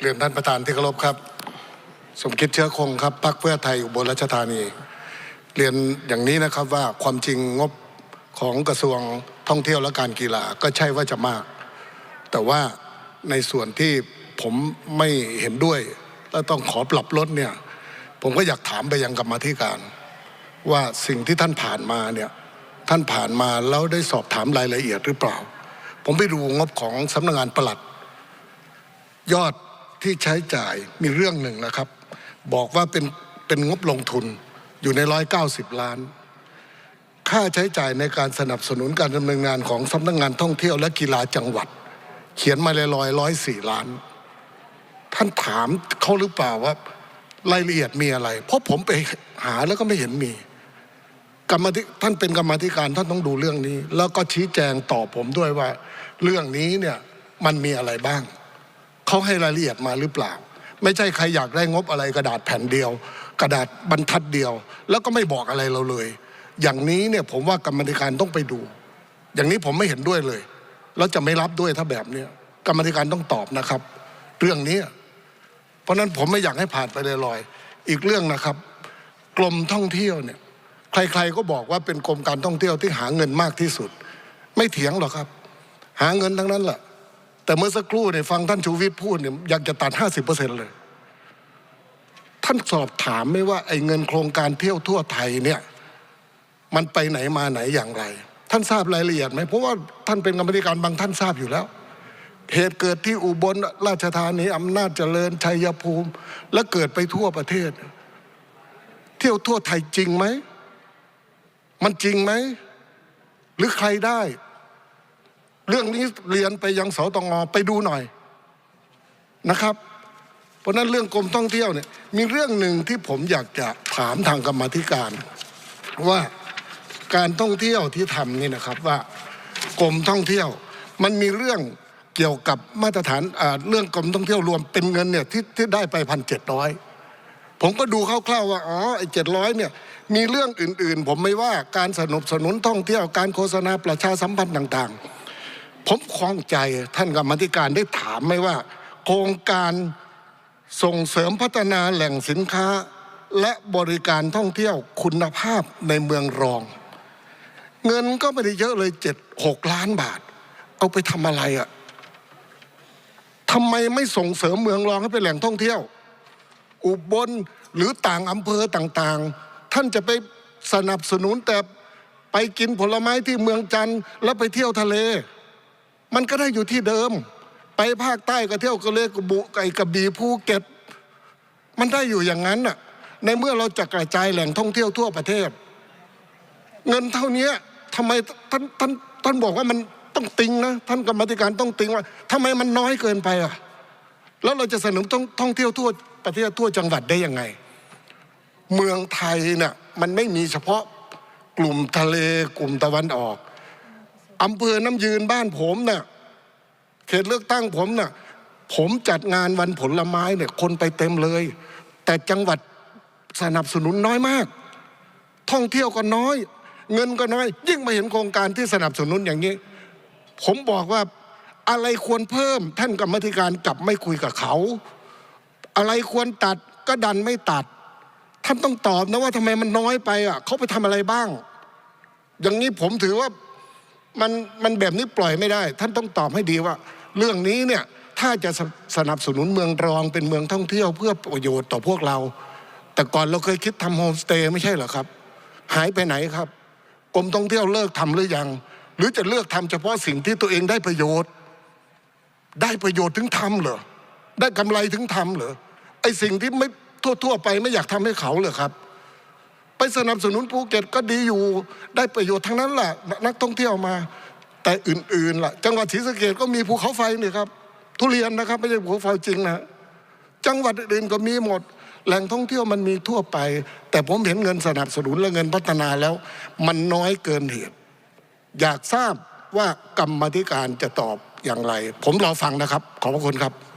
เรียนท่านประธานที่เคารพครับ สมคิดเชื้อคงครับพรรคเพื่อไทยอุบลราชธานี เรียนอย่างนี้นะครับว่าความจริงงบของกระทรวงท่องเที่ยวและการกีฬาก็ใช่ว่าจะมาก แต่ว่าในส่วนที่ผมไม่เห็นด้วย และต้องขอปรับลดเนี่ย ผมก็อยากถามไปยังกรรมธิการ ว่าสิ่งที่ท่านผ่านมาเนี่ยท่านผ่านมาแล้วได้สอบถามรายละเอียดหรือเปล่า ผมไปดูงบของสำนักงานประหลัด ยอด ที่ใช้จ่ายมีเรื่องหนึ่งนะครับ บอกว่าเป็นเป็นงบลงทุนอยู่ในร้อยเก้าสิบล้าน ค่าใช้จ่ายในการสนับสนุนการดำเนินงานของสำนักงานท่องเที่ยวและกีฬาจังหวัด เขียนมาเลยลอยร้อยสี่ล้าน ท่านถามเขาหรือเปล่าว่ารายละเอียดมีอะไร เพราะผมไปหาแล้วก็ไม่เห็นมีกรรมธิท่านเป็นกรรมธิการท่านต้องดูเรื่องนี้ แล้วก็ชี้แจงตอบผมด้วยว่า เรื่องนี้เนี่ยมันมีอะไรบ้าง เขาให้รายละเอียดมาหรือเปล่า ไม่ใช่ใครอยากได้งบอะไรกระดาษแผ่นเดียว กระดาษบรรทัดเดียว แล้วก็ไม่บอกอะไรเราเลย อย่างนี้เนี่ยผมว่ากรรมธิการต้องไปดู อย่างนี้ผมไม่เห็นด้วยเลยแล้วจะไม่รับด้วยถ้าแบบเนี้ยกรรมธิการต้องตอบนะครับ เรื่องนี้ เพราะนั้นผมไม่อยากให้ผ่านไปลอยๆอีกเรื่องนะครับกรมท่องเที่ยวเนี่ยใครๆก็บอกว่าเป็นกรมการท่องเที่ยวที่หาเงินมากที่สุด ไม่เถียงหรอกครับ หาเงินทั้งนั้นแหละ แต่เมื่อสักครู่เนี่ยฟังท่านชูวิทย์พูดเนี่ยอยากจะตัดห้าสิบเปอร์เซ็นเลย ท่านสอบถามไหมว่าไอ้เงินโครงการเที่ยวทั่วไทยเนี่ยมันไปไหนมาไหนอย่างไร ท่านทราบรายละเอียดไหมเพราะว่าท่านเป็นกรรมธิการบางท่านทราบอยู่แล้ว เหตุเกิดที่อุบลราชธานีอำนาจเจริญชัยภูมิ และเกิดไปทั่วประเทศ เที่ยวทั่วไทยจริงไหมมันจริงไหมหรือใครได้ เรื่องนี้เรียนไปยังสตงไปดูหน่อยนะครับ เพราะนั้นเรื่องกรมท่องเที่ยวเนี่ยมีเรื่องหนึ่งที่ผมอยากจะถามทางกรรมธิการว่าการท่องเที่ยวที่ทำนี่นะครับว่ากรมท่องเที่ยวมันมีเรื่องเกี่ยวกับมาตรฐานเรื่องกรมท่องเที่ยวรวมเป็นเงินเนี่ยที่ที่ได้ไปพันเจ็ดร้อยผมก็ดูคร่าวๆว่าอ๋อไอ้เจ็ดร้อยเนี่ยมีเรื่องอื่นๆ ผมไม่ว่าการสนับสนุนท่องเที่ยวการโฆษณาประชาสัมพันธ์ต่าง ๆ ผมคล้องใจท่านกรรมธิการได้ถามไหมว่า โครงการส่งเสริมพัฒนาแหล่งสินค้า และบริการท่องเที่ยวคุณภาพในเมืองรอง เงินก็ไม่ได้เยอะเลยเจ็ดหกล้านบาท เอาไปทำอะไรอะ่ะทำไมไม่ส่งเสริมเมืองรองให้เป็นแหล่งท่องเที่ยว อุบลหรือต่างอำเภอต่างๆ ท่านจะไปสนับสนุนแต่ไปกินผลไม้ที่เมืองจันทร์แล้วไปเที่ยวทะเล มันก็ได้อยู่ที่เดิม ไปภาคใต้ก็เที่ยวกระเลกบุไก่กระบี่ภูเก็ต มันได้อยู่อย่างนั้นน่ะในเมื่อเราจะกระจายแหล่งท่องเที่ยวทั่วประเทศ เงินเท่านี้ทำไมท่านท่านท่านบอกว่ามันต้องติงนะท่านกรรมธิการต้องติงว่าทำไมมันน้อยเกินไปอะแล้วเราจะสนับสนุนท่องท่องเที่ยวทั่วประเทศทั่วจังหวัดได้ยังไง เมืองไทยเนี่ยมันไม่มีเฉพาะกลุ่มทะเลกลุ่มตะวันออก อำเภอน้ำยืนบ้านผมเนี่ยเขตเลือกตั้งผมเนี่ยผมจัดงานวันผลไม้เนี่ยคนไปเต็มเลย แต่จังหวัดสนับสนุนน้อยมาก ท่องเที่ยวก็น้อย เงินก็น้อย ยิ่งมาเห็นโครงการที่สนับสนุนอย่างนี้ ผมบอกว่าอะไรควรเพิ่มท่านกรรมธิการกลับไม่คุยกับเขา อะไรควรตัดก็ดันไม่ตัด ท่านต้องตอบนะว่าทำไมมันน้อยไปอะเขาไปทำอะไรบ้าง อย่างนี้ผมถือว่า มันมันแบบนี้ปล่อยไม่ได้ ท่านต้องตอบให้ดีว่า เรื่องนี้เนี่ยถ้าจะสสนับสนุนเมืองรองเป็นเมืองท่องเที่ยวเพื่อประโยชน์ต่อพวกเรา แต่ก่อนเราเคยคิดทำโฮมสเตย์ไม่ใช่เหรอครับ หายไปไหนครับกรมท่องเที่ยวเลิกทำหรือยัง หรือจะเลือกทำเฉพาะสิ่งที่ตัวเองได้ประโยชน์ ได้ประโยชน์ถึงทำเหรอได้กำไรถึงทำเหรอไอสิ่งที่ไม่ทั่ว ๆ ไปไม่อยากทำให้เขาเหรอครับ สนับสนุนภูเก็ตก็ดีอยู่ได้ประโยชน์ทั้งนั้นแหละนักท่องเที่ยวมา แต่อื่นๆล่ะ จังหวัดศรีสะเกดก็มีภูเขาไฟนี่ครับ ทุเรียนนะครับไม่ใช่ภูเขาไฟจริงนะจังหวัดอื่นก็มีหมด แหล่งท่องเที่ยวมันมีทั่วไป แต่ผมเห็นเงินสนับสนุนและเงินพัฒนาแล้ว มันน้อยเกินเหตุ อยากทราบว่ากรรมธิการจะตอบอย่างไร ผมรอฟังนะครับ ขอบพระคุณครับ